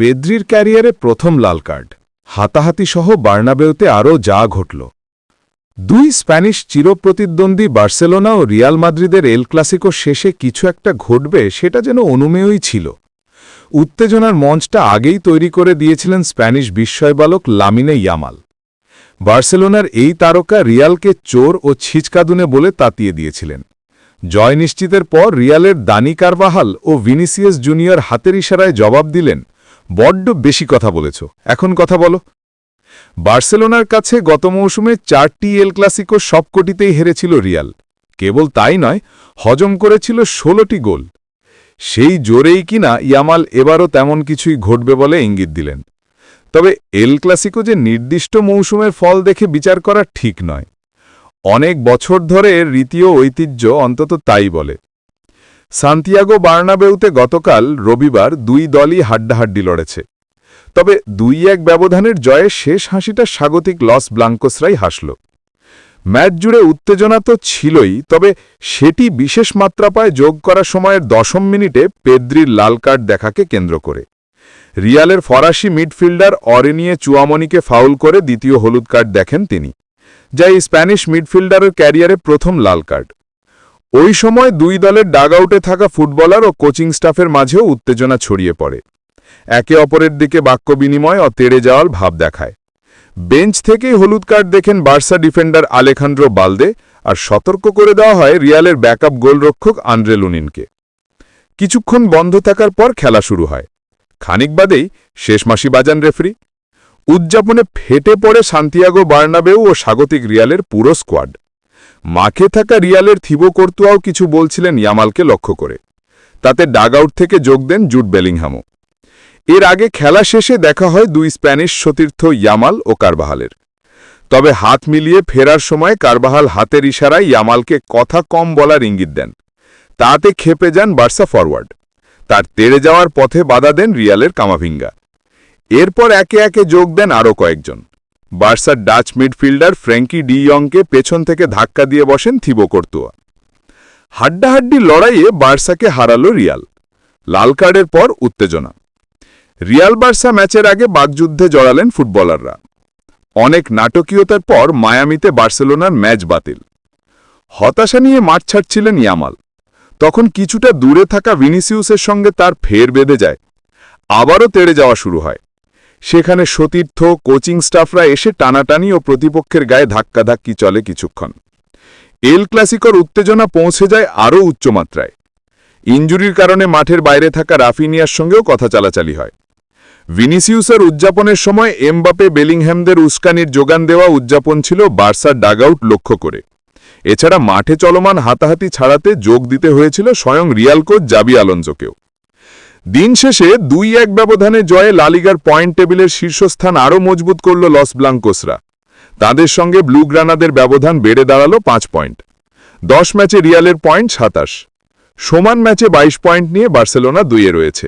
পেদ্রির ক্যারিয়ারে প্রথম লাল কার্ড হাতাহাতি সহ বার্নাবেউতে আরও যা ঘটল। দুই স্প্যানিশ চিরপ্রতিদ্বন্দ্বী বার্সেলোনা ও রিয়াল মাদ্রিদের এল ক্লাসিকো শেষে কিছু একটা ঘটবে সেটা যেন অনুমেয়ই ছিল। উত্তেজনার মঞ্চটা আগেই তৈরি করে দিয়েছিলেন স্প্যানিশ বিস্ময়বালক লামিনে ইয়ামাল। বার্সেলোনার এই তারকা রিয়ালকে চোর ও ছিচকাদুনে বলে তাতিয়ে দিয়েছিলেন। জয় নিশ্চিতের পর রিয়ালের দানি কারবাহাল ও ভিনিসিয়াস জুনিয়র হাতের ইশারায় জবাব দিলেন বড্ড বেশি কথা বলেছ। এখন কথা বলো। বার্সেলোনার কাছে গত মৌসুমে চারটি এল ক্লাসিকো সবকটিতেই হেরেছিল রিয়াল। কেবল তাই নয়, হজম করেছিল ষোলোটি গোল। সেই জোরেই কিনা ইয়ামাল এবারও তেমন কিছুই ঘটবে বলে ইঙ্গিত দিলেন। তবে এল ক্লাসিকো যে নির্দিষ্ট মৌসুমের ফল দেখে বিচার করা ঠিক নয়। অনেক বছর ধরে এর রীতি ও ঐতিহ্য অন্তত তাই বলে। সান্তিয়াগো বার্নাবেউতে গতকাল রবিবার দুই দলই হাড্ডাহাড্ডি লড়েছে। তবে দুই এক ব্যবধানের জয়ে শেষ হাসিটা স্বাগতিক লস ব্লাঙ্কোসরাই হাসল। ম্যাচ জুড়ে উত্তেজনা তো ছিলই, তবে সেটি বিশেষ মাত্রা পায় যোগ করা সময়ের দশম মিনিটে পেদ্রির লাল কার্ড দেখাকে কেন্দ্র করে। রিয়ালের ফরাসি মিডফিল্ডার অরেনিয়ে চুয়ামনিকে ফাউল করে দ্বিতীয় হলুদ কার্ড দেখেন তিনি যা স্প্যানিশ মিডফিল্ডারের ক্যারিয়ারে প্রথম লাল কার্ড। ওই সময় দুই দলের ডাগআউটে থাকা ফুটবলার ও কোচিং স্টাফের মাঝেও উত্তেজনা ছড়িয়ে পড়ে। একে অপরের দিকে বাক্য বিনিময় ও তেড়ে যাওয়ার ভাব দেখায়। বেঞ্চ থেকেই হলুদ কার্ড দেখেন বার্সা ডিফেন্ডার আলেখান্দ্রো বালদে আর সতর্ক করে দেওয়া হয় রিয়ালের ব্যাকআপ গোলরক্ষক আন্দ্রে লুনিনকে। কিছুক্ষণ বন্ধ থাকার পর খেলা শুরু হয়। খানিক বাদেই শেষ মাসি বাজান রেফরি। উদযাপনে ফেটে পড়ে সান্তিয়াগো বার্নাবেউ ও স্বাগতিক রিয়ালের পুরো স্কোয়াড মাঠে থাকা রিয়ালের থিবো কর্তুয়াও কিছু বলছিলেন ইয়ামালকে লক্ষ্য করে। তাতে ডাগআউট থেকে যোগ দেন জুট বেলিংহামও। এর আগে খেলা শেষে দেখা হয় দুই স্প্যানিশ সতীর্থ ইয়ামাল ও কারবাহালের। তবে হাত মিলিয়ে ফেরার সময় কারবাহাল হাতের ইশারায় ইয়ামালকে কথা কম বলার ইঙ্গিত দেন। তাতে খেপে যান বার্সা ফরওয়ার্ড। তার তেড়ে যাওয়ার পথে বাধা দেন রিয়ালের কামাভিঙ্গা। এরপর একে একে যোগ দেন আরও কয়েকজন। বার্সার ডাচ মিডফিল্ডার ফ্র্যাঙ্কি ডি ইয়ংকে পেছন থেকে ধাক্কা দিয়ে বসেন থিবো কর্তুয়া। হাড্ডাহাড্ডি লড়াইয়ে বার্সাকে হারাল রিয়াল। লাল কার্ডের পর উত্তেজনা। রিয়াল বার্সা ম্যাচের আগে বাগযুদ্ধে জড়ালেন ফুটবলাররা। অনেক নাটকীয়তার পর মায়ামিতে বার্সেলোনার ম্যাচ বাতিল। হতাশা নিয়ে মাঠ ছাড়ছিলেন ইয়ামাল। তখন কিছুটা দূরে থাকা ভিনিসিউসের সঙ্গে তার ফের বেঁধে যায়। আবারও তেড়ে যাওয়া শুরু হয়। সেখানে সতীর্থ, কোচিং স্টাফরা এসে টানাটানি ও প্রতিপক্ষের গায়ে ধাক্কাধাক্কি চলে কিছুক্ষণ। এল ক্লাসিকর উত্তেজনা পৌঁছে যায় আরও উচ্চমাত্রায়। ইঞ্জুরির কারণে মাঠের বাইরে থাকা রাফিনিয়ার সঙ্গেও কথা চালাচালি হয়। ভিনিসিউসের উদযাপনের সময় এমবাপে বেলিংহ্যামদের উস্কানির যোগান দেওয়া উদযাপন ছিল বার্সার ডাগআউট লক্ষ্য করে। এছাড়া মাঠে চলমান হাতাহাতি ছাড়াতে যোগ দিতে হয়েছিল স্বয়ং রিয়াল কোচ জাবি আলঞ্জোকেও দিন শেষে দুই এক ব্যবধানে জয়ে লালিগার পয়েন্ট টেবিলের শীর্ষস্থান আরও মজবুত করল লস ব্লাঙ্কোসরা। তাদের সঙ্গে ব্লু গ্রানাদের ব্যবধান বেড়ে দাঁড়াল পাঁচ পয়েন্ট। দশ ম্যাচে রিয়ালের পয়েন্ট সাতাশ। সমান ম্যাচে ২২ পয়েন্ট নিয়ে বার্সেলোনা দুইয়ে রয়েছে।